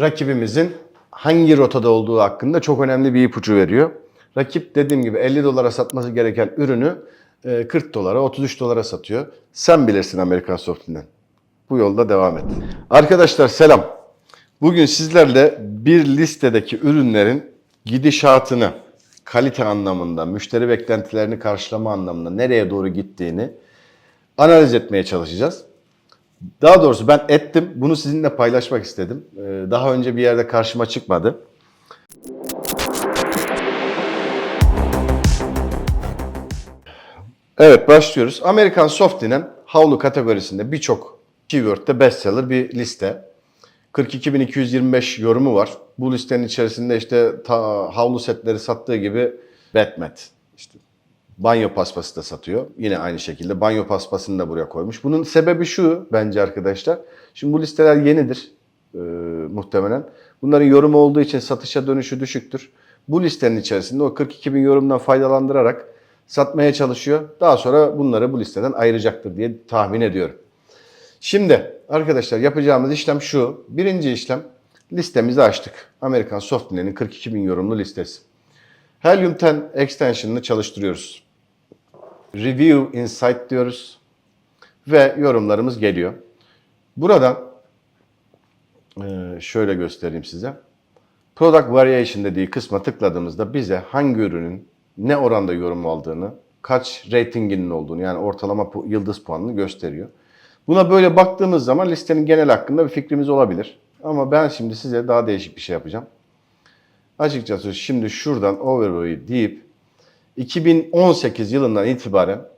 rakibimizin hangi rotada olduğu hakkında çok önemli bir ipucu veriyor. Rakip dediğim gibi 50 dolara satması gereken ürünü e, 40 dolara, 33 dolara satıyor. Sen bilirsin Amerikan Soft'undan. Bu yolda devam et. Arkadaşlar selam. Bugün sizlerle bir listedeki ürünlerin gidişatını, kalite anlamında, müşteri beklentilerini karşılama anlamında nereye doğru gittiğini analiz etmeye çalışacağız. Daha doğrusu ben ettim. Bunu sizinle paylaşmak istedim. Ee, Daha önce bir yerde karşıma çıkmadı. Evet başlıyoruz. Amerikan Soft denen havlu kategorisinde birçok keyword'de bestseller bir liste. 42.225 yorumu var. Bu listenin içerisinde işte ta, havlu setleri sattığı gibi Batmat, işte banyo paspası da satıyor. Yine aynı şekilde banyo paspasını da buraya koymuş. Bunun sebebi şu bence arkadaşlar. Şimdi bu listeler yenidir e, muhtemelen. Bunların yorumu olduğu için satışa dönüşü düşüktür. Bu listenin içerisinde o 42 bin yorumdan faydalandırarak satmaya çalışıyor. Daha sonra bunları bu listeden ayıracaktır diye tahmin ediyorum. Şimdi arkadaşlar yapacağımız işlem şu. Birinci işlem listemizi açtık. Amerikan Software'nin 42 bin yorumlu listesi. Helium 10 extension'ını çalıştırıyoruz. Review Insight diyoruz. Ve yorumlarımız geliyor. Buradan eee, şöyle göstereyim size. Product Variation dediği kısma tıkladığımızda bize hangi ürünün ne oranda yorum aldığını, kaç ratinginin olduğunu yani ortalama yıldız puanını gösteriyor. Buna böyle baktığımız zaman listenin genel hakkında bir fikrimiz olabilir. Ama ben şimdi size daha değişik bir şey yapacağım. Açıkçası şimdi şuradan overview deyip 2018 yılından itibaren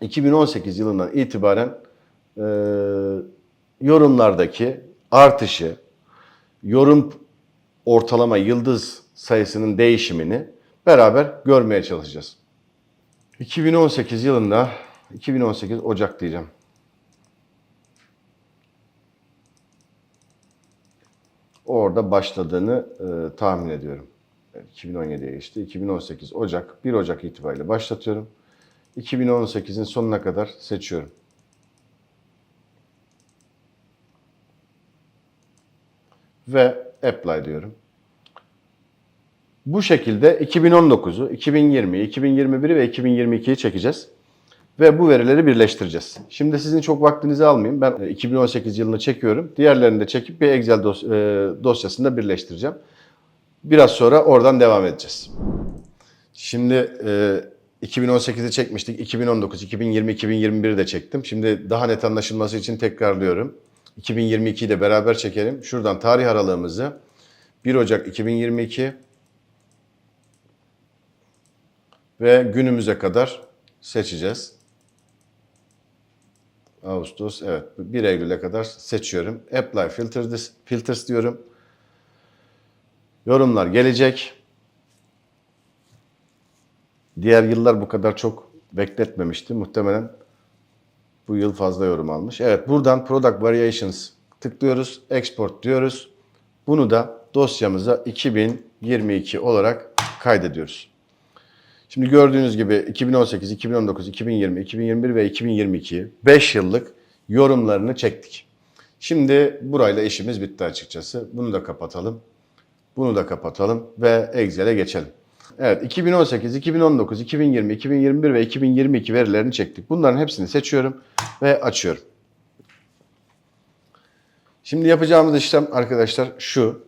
2018 yılından itibaren e, yorumlardaki artışı, yorum ortalama yıldız sayısının değişimini beraber görmeye çalışacağız. 2018 yılında 2018 Ocak diyeceğim. Orada başladığını e, tahmin ediyorum. Evet, 2017'ye geçti. 2018 Ocak, 1 Ocak itibariyle başlatıyorum. 2018'in sonuna kadar seçiyorum. Ve apply diyorum. Bu şekilde 2019'u, 2020'yi, 2021'i ve 2022'yi çekeceğiz. Ve bu verileri birleştireceğiz. Şimdi sizin çok vaktinizi almayayım. Ben e, 2018 yılını çekiyorum. Diğerlerini de çekip bir Excel e, dosyasında birleştireceğim. Biraz sonra oradan devam edeceğiz. Şimdi e, 2018'i çekmiştik. 2019, 2020, 2021'i de çektim. Şimdi daha net anlaşılması için tekrarlıyorum. 2022'yi de beraber çekelim. Şuradan tarih aralığımızı 1 Ocak 2022 ve günümüze kadar seçeceğiz. Ağustos, evet 1 Eylül'e kadar seçiyorum. Apply filters, filters diyorum. Yorumlar gelecek. Diğer yıllar bu kadar çok bekletmemişti. Muhtemelen bu yıl fazla yorum almış. Evet buradan Product Variations tıklıyoruz. Export diyoruz. Bunu da dosyamıza 2022 olarak kaydediyoruz. Şimdi gördüğünüz gibi 2018, 2019, 2020, 2021 ve 2022 5 yıllık yorumlarını çektik. Şimdi burayla işimiz bitti açıkçası. Bunu da kapatalım. Bunu da kapatalım ve Excel'e geçelim. Evet 2018, 2019, 2020, 2021 ve 2022 verilerini çektik. Bunların hepsini seçiyorum ve açıyorum. Şimdi yapacağımız işlem arkadaşlar şu.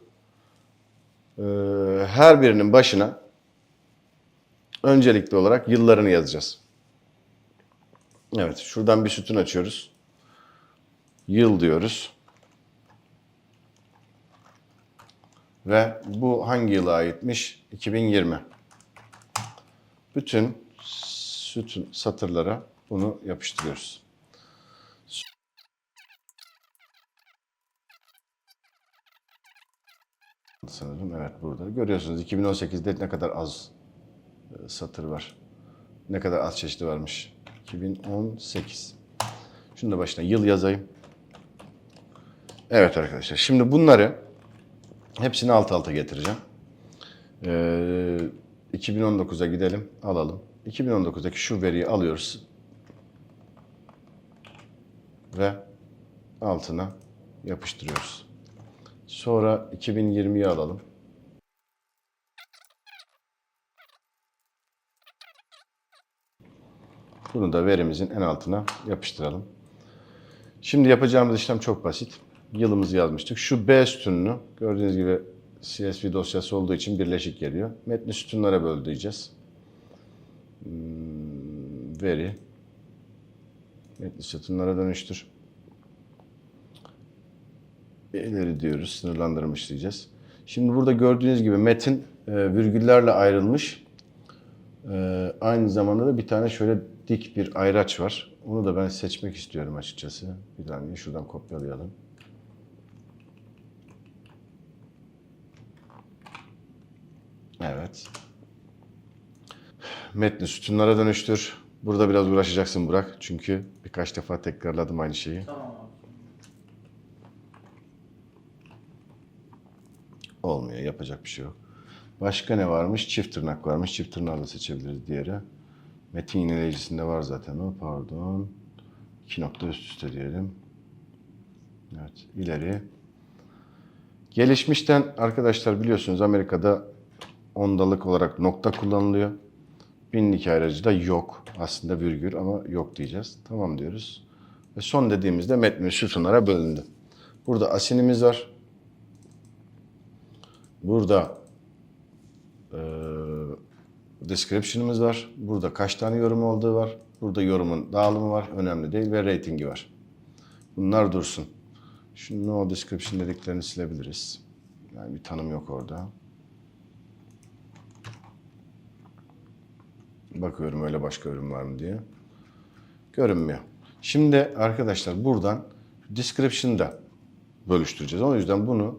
Ee, Her birinin başına öncelikli olarak yıllarını yazacağız. Evet, şuradan bir sütun açıyoruz. Yıl diyoruz. Ve bu hangi yıla aitmiş? 2020. Bütün sütun satırlara bunu yapıştırıyoruz. Sanırım evet burada. Görüyorsunuz 2018'de ne kadar az e, satır var. Ne kadar az çeşidi varmış. 2018. Şunu da başına yıl yazayım. Evet arkadaşlar. Şimdi bunları hepsini alt alta getireceğim. Ee, 2019'a gidelim. Alalım. 2019'daki şu veriyi alıyoruz. Ve altına yapıştırıyoruz. Sonra 2020'yi alalım. Bunu da verimizin en altına yapıştıralım. Şimdi yapacağımız işlem çok basit. Yılımızı yazmıştık. Şu B sütununu gördüğünüz gibi CSV dosyası olduğu için birleşik geliyor. Metni sütunlara böl. Hmm, Veri. Metni sütunlara dönüştür. İleri diyoruz. Sınırlandırmış diyeceğiz. Şimdi burada gördüğünüz gibi metin e, virgüllerle ayrılmış. E, aynı zamanda da bir tane şöyle dik bir ayraç var. Onu da ben seçmek istiyorum açıkçası. Bir saniye şuradan kopyalayalım. Evet. Metni sütunlara dönüştür. Burada biraz uğraşacaksın Burak. Çünkü birkaç defa tekrarladım aynı şeyi. Tamam abi. Olmuyor. Yapacak bir şey yok. Başka ne varmış? Çift tırnak varmış. Çift tırnakla seçebiliriz diğeri. Metin yineleyicisinde var zaten o. Pardon. İki nokta üst üste diyelim. Evet. ileri. Gelişmişten arkadaşlar biliyorsunuz Amerika'da ondalık olarak nokta kullanılıyor. Binlik ayracı da yok. Aslında virgül ama yok diyeceğiz. Tamam diyoruz. Ve son dediğimizde metni sütunlara bölündü. Burada asinimiz var. Burada eee description'ımız var. Burada kaç tane yorum olduğu var. Burada yorumun dağılımı var. Önemli değil ve ratingi var. Bunlar dursun. Şu no description dediklerini silebiliriz. Yani bir tanım yok orada. Bakıyorum öyle başka ürün var mı diye. Görünmüyor. Şimdi arkadaşlar buradan description'da bölüştüreceğiz. O yüzden bunu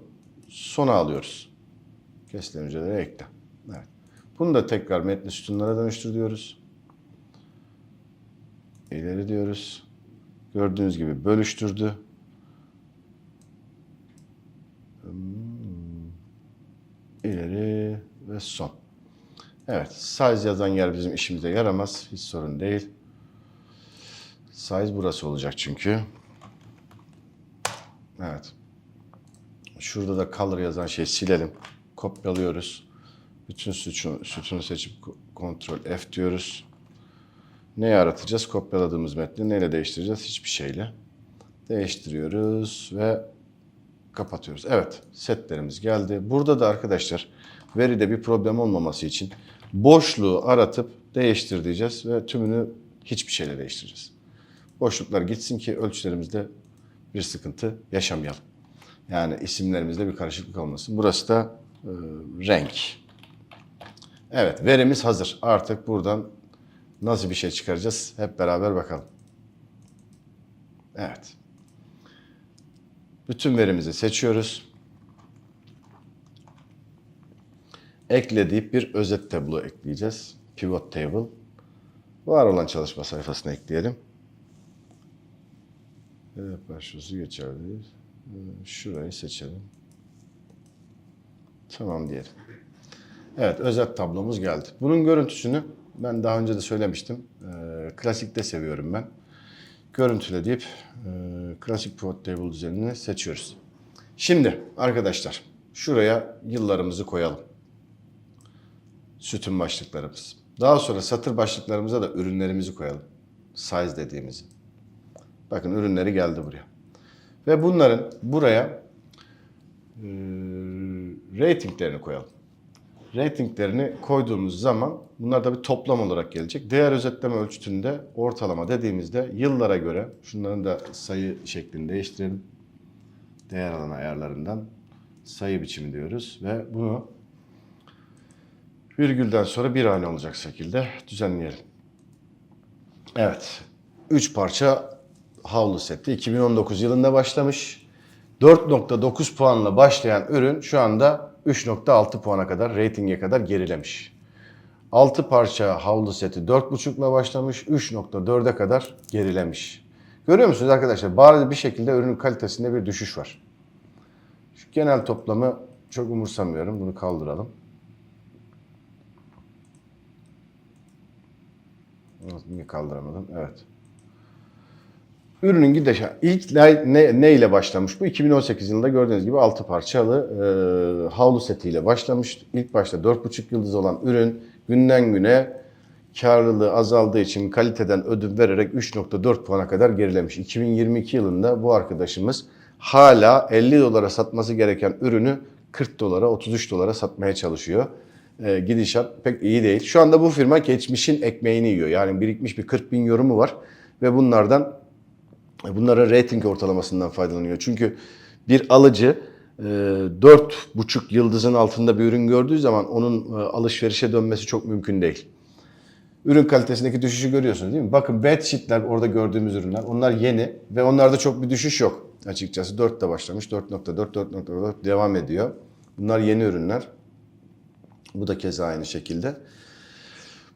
sona alıyoruz. Kesilen hücrelere ekle. Evet. Bunu da tekrar metni sütunlara dönüştür diyoruz. İleri diyoruz. Gördüğünüz gibi bölüştürdü. Hmm. İleri ve son. Evet, size yazan yer bizim işimize yaramaz. Hiç sorun değil. Size burası olacak çünkü. Evet. Şurada da color yazan şeyi silelim. Kopyalıyoruz. Bütün sütunu, sütunu seçip kontrol F diyoruz. Ne yaratacağız? Kopyaladığımız metni neyle değiştireceğiz? Hiçbir şeyle. Değiştiriyoruz ve kapatıyoruz. Evet, setlerimiz geldi. Burada da arkadaşlar veride bir problem olmaması için boşluğu aratıp değiştir diyeceğiz ve tümünü hiçbir şeyle değiştireceğiz. Boşluklar gitsin ki ölçülerimizde bir sıkıntı yaşamayalım. Yani isimlerimizde bir karışıklık olmasın. Burası da e, renk. Evet, verimiz hazır. Artık buradan nasıl bir şey çıkaracağız? Hep beraber bakalım. Evet. Bütün verimizi seçiyoruz. Ekle deyip bir özet tablo ekleyeceğiz. Pivot table. Var olan çalışma sayfasına ekleyelim. Evet, başvurusu geçerli. Ee, Şurayı seçelim. Tamam diyelim. Evet, özet tablomuz geldi. Bunun görüntüsünü ben daha önce de söylemiştim. Ee, klasikte seviyorum ben. Görüntüle deyip e, klasik pivot table düzenini seçiyoruz. Şimdi arkadaşlar şuraya yıllarımızı koyalım. Sütun başlıklarımız. Daha sonra satır başlıklarımıza da ürünlerimizi koyalım. Size dediğimizi. Bakın ürünleri geldi buraya. Ve bunların buraya e, ratinglerini koyalım. Ratinglerini koyduğumuz zaman bunlar da bir toplam olarak gelecek. Değer özetleme ölçütünde ortalama dediğimizde yıllara göre şunların da sayı şeklini değiştirelim. Değer alan ayarlarından sayı biçimi diyoruz ve bunu virgülden sonra bir hane olacak şekilde düzenleyelim. Evet. 3 parça havlu seti 2019 yılında başlamış. 4.9 puanla başlayan ürün şu anda 3.6 puana kadar, reytinge kadar gerilemiş. 6 parça havlu seti 4.5'la başlamış, 3.4'e kadar gerilemiş. Görüyor musunuz arkadaşlar? Bariz bir şekilde ürünün kalitesinde bir düşüş var. Şu genel toplamı çok umursamıyorum. Bunu kaldıralım. Niye kaldıramadım? Evet. Ürünün gidişi ilk ne, ne, ne ile başlamış bu? 2018 yılında gördüğünüz gibi 6 parçalı e, havlu setiyle başlamış. İlk başta 4,5 yıldız olan ürün günden güne karlılığı azaldığı için kaliteden ödün vererek 3.4 puana kadar gerilemiş. 2022 yılında bu arkadaşımız hala 50 dolara satması gereken ürünü 40 dolara 33 dolara satmaya çalışıyor. E, gidişat pek iyi değil. Şu anda bu firma geçmişin ekmeğini yiyor. Yani birikmiş bir 40 bin yorumu var ve bunlardan bunlara rating ortalamasından faydalanıyor. Çünkü bir alıcı e, dört buçuk yıldızın altında bir ürün gördüğü zaman onun e, alışverişe dönmesi çok mümkün değil. Ürün kalitesindeki düşüşü görüyorsunuz değil mi? Bakın bed sheetler orada gördüğümüz ürünler. Onlar yeni ve onlarda çok bir düşüş yok açıkçası. 4'te başlamış. 4.4, 4.4 devam ediyor. Bunlar yeni ürünler. Bu da keza aynı şekilde.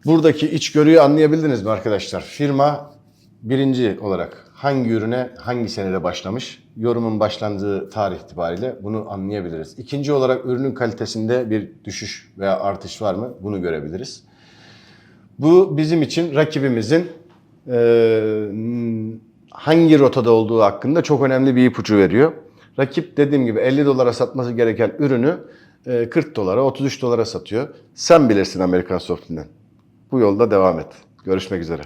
Buradaki içgörüyü anlayabildiniz mi arkadaşlar? Firma birinci olarak hangi ürüne hangi senede başlamış? Yorumun başlandığı tarih itibariyle bunu anlayabiliriz. İkinci olarak ürünün kalitesinde bir düşüş veya artış var mı? Bunu görebiliriz. Bu bizim için rakibimizin eee, hangi rotada olduğu hakkında çok önemli bir ipucu veriyor. Rakip dediğim gibi 50 dolara satması gereken ürünü 40 dolara, 33 dolara satıyor. Sen bilirsin Amerikan Soft'ünden. Bu yolda devam et. Görüşmek üzere.